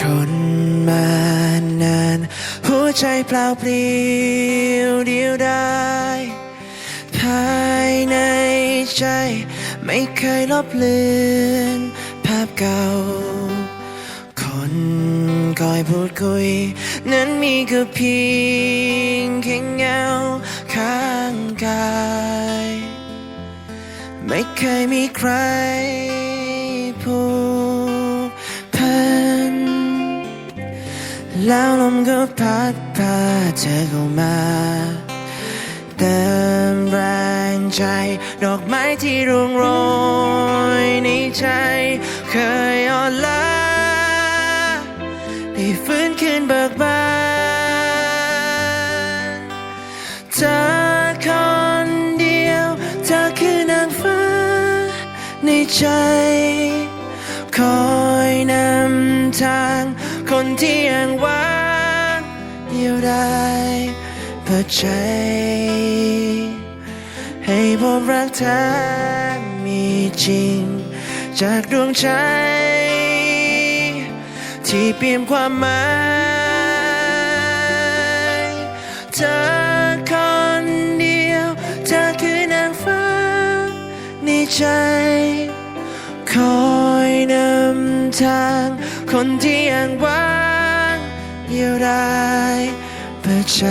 ทนมานาน หัวใจเปล่าเปลี่ยวเดียวดายภายในใจ ไม่เคยลบเลือนภาพเก่า คนคอยพูดคุย นั้นมีก็เพียงแค่เงาข้างกาย ไม่เคยมีใคร แล้วลมก็พัดพาเธอเข้ามาเติมแรงใจ ดอกไม้ที่ร่วงโรยในใจ เคยอ่อนล้าได้ฟื้นคืนเบิกบานเธอคนเดียว เธอคือนางฟ้า ในใจ คอยนำทาง คนที่ยังว่างเดียวดายเปิดใจ ให้พบรักเธอมีจริง จากดวงใจ ที่เปลี่ยนความหมายเธอคนเดียวเธอคือนางฟ้าในใจ นำทางคนที่ยังว่างเดียวดายเปิดใจ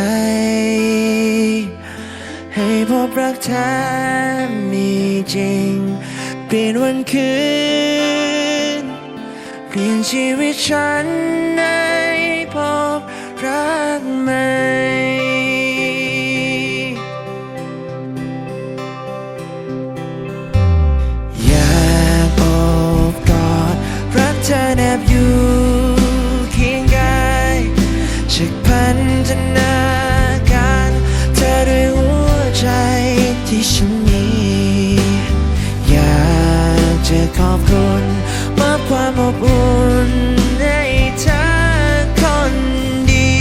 ให้พบรักแท้มีจริง เปลี่ยนวันคืน เปลี่ยนชีวิตฉันให้ บอยู่เคียงกายชักพันธนาการเธอด้วยหัวใจที่ฉันมี อยากจะขอบคุณมอบความอบอุ่นให้เธอคนดี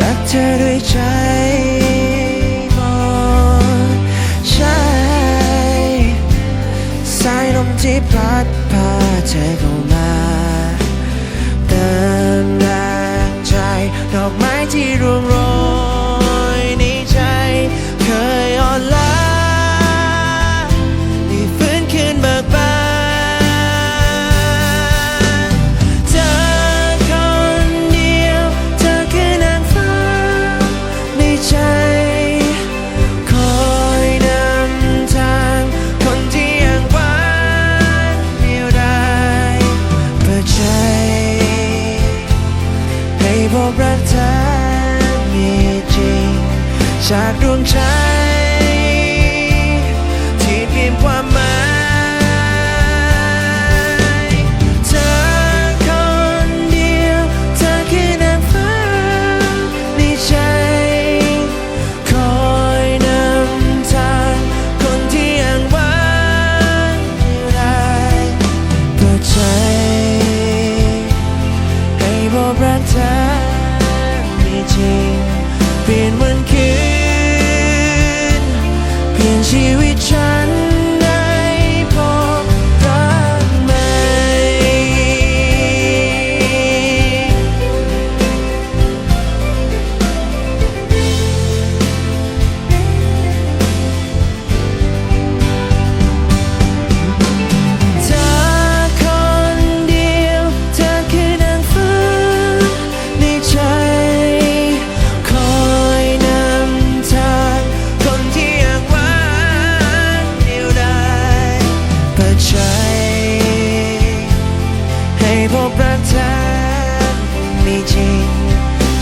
รักเธอด้วยใจายลมที่พัดพาเธอเข้ามาเติมแรงใจดอกไม้ที่ร่วงโรย จากดวงใจ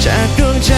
จากดวงใจ